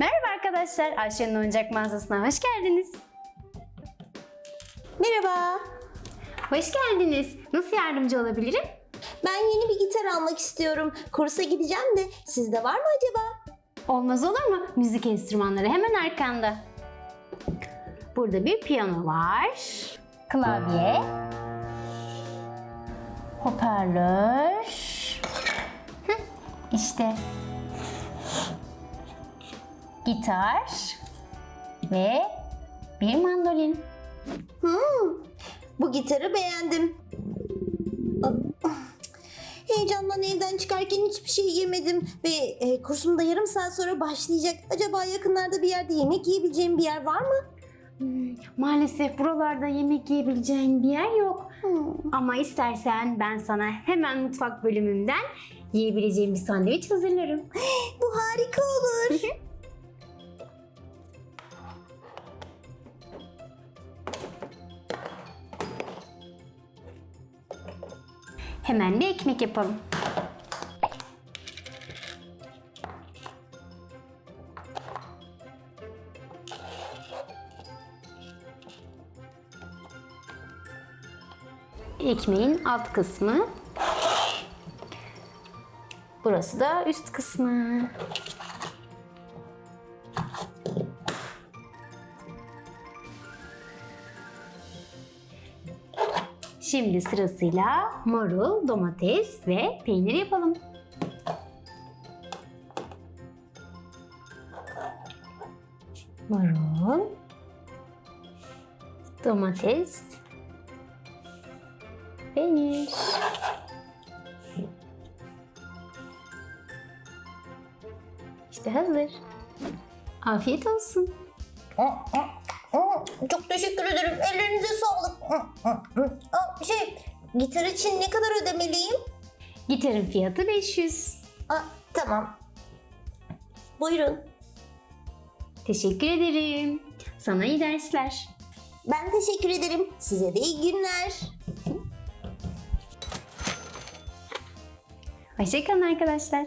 Merhaba arkadaşlar, Ayşe'nin oyuncak mağazasına hoş geldiniz. Merhaba. Hoş geldiniz. Nasıl yardımcı olabilirim? Ben yeni bir gitar almak istiyorum. Kursa gideceğim de sizde var mı acaba? Olmaz olur mu? Müzik enstrümanları hemen arkanda. Burada bir piyano var. Klavye. Hoparlör. Hı, İşte. Gitar. Ve bir mandolin. Hmm, bu gitarı beğendim. Ah, Heyecandan evden çıkarken hiçbir şey yemedim ve e, kursum da yarım saat sonra başlayacak. Acaba yakınlarda bir yerde yemek yiyebileceğim bir yer var mı? Hmm, Maalesef buralarda yemek yiyebileceğin bir yer yok. Hmm, Ama istersen ben sana hemen mutfak bölümünden yiyebileceğin bir sandviç hazırlarım. bu harika olur. Hemen bir ekmek yapalım. Ekmeğin alt kısmı. Burası da üst kısmı. Şimdi sırasıyla marul, domates ve peynir yapalım. Marul, domates, peynir. İşte hazır. Afiyet olsun. Çok teşekkür ederim. Ellerinize sağlık. Şey, gitar için ne kadar ödemeliyim? Gitarın fiyatı 500. Ah, tamam. Buyurun. Teşekkür ederim. Sana iyi dersler. Ben teşekkür ederim. Size de iyi günler. Hoşçakalın arkadaşlar.